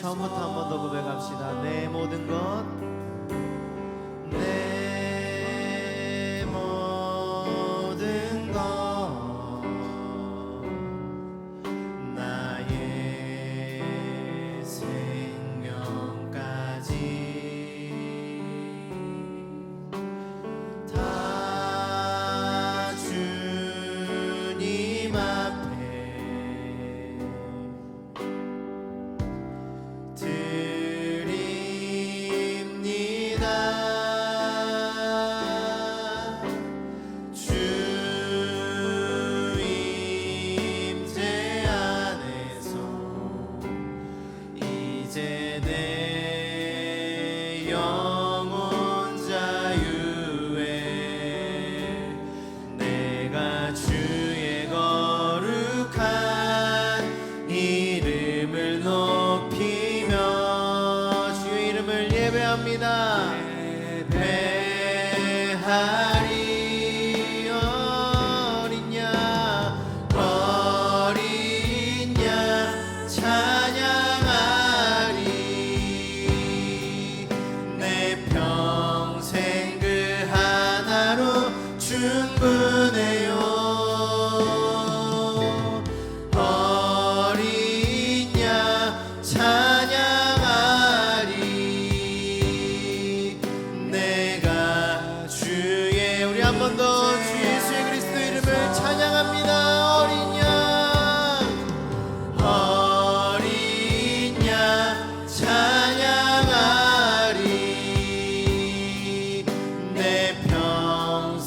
처음부터 한 번 더 고백합시다. 내 모든 것,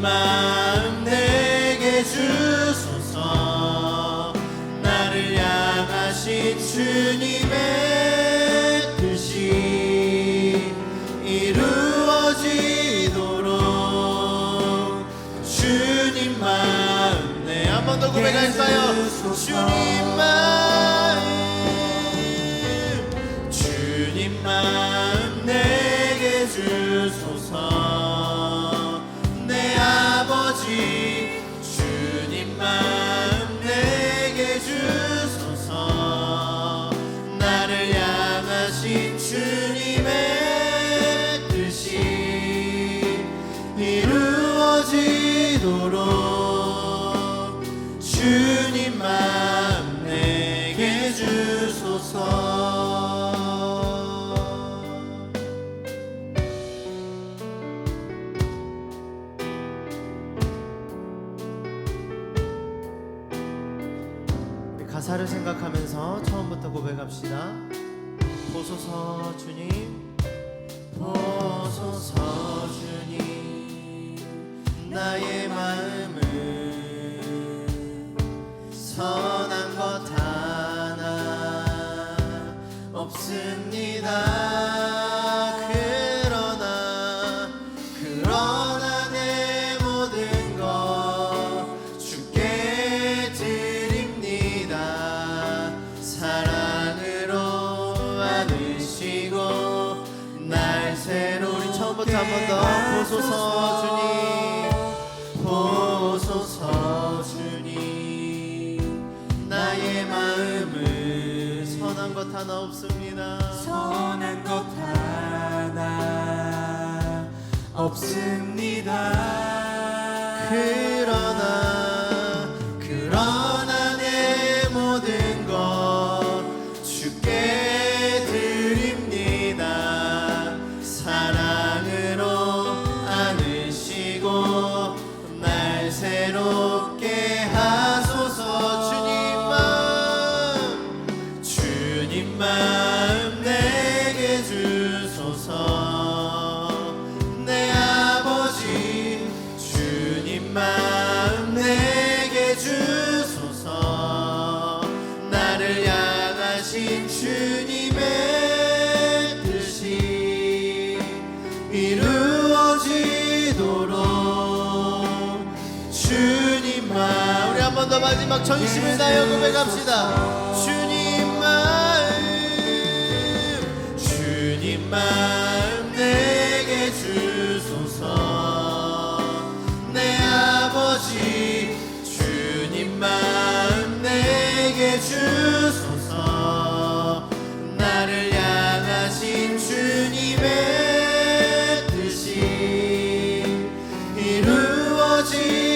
마음 내게 주소서. 나를 향하신 주님의 뜻이 이루어지도록 주님 마음 네한번 더 고백할까요 주님 마음 주님 마음 내게 주소서 하신 주님의 뜻이 이루어지도록 주님 마음 내게 주소서 우리 가사를 생각하면서 처음부터 고백합시다. 보소서 주님, 보소서 주님, 나의 마음을 선한 한번 더 보소서 주님. 보소서 주님. 나의 마음을 선한 것 하나 없습니다. 선한 것 하나 없습니다. 그 마지막 전심을 다하여 고백합시다. 주님 마음 주님 마음 내게 주소서. 내 아버지 주님 마음 내게 주소서. 나를 향하신 주님의 뜻이 이루어지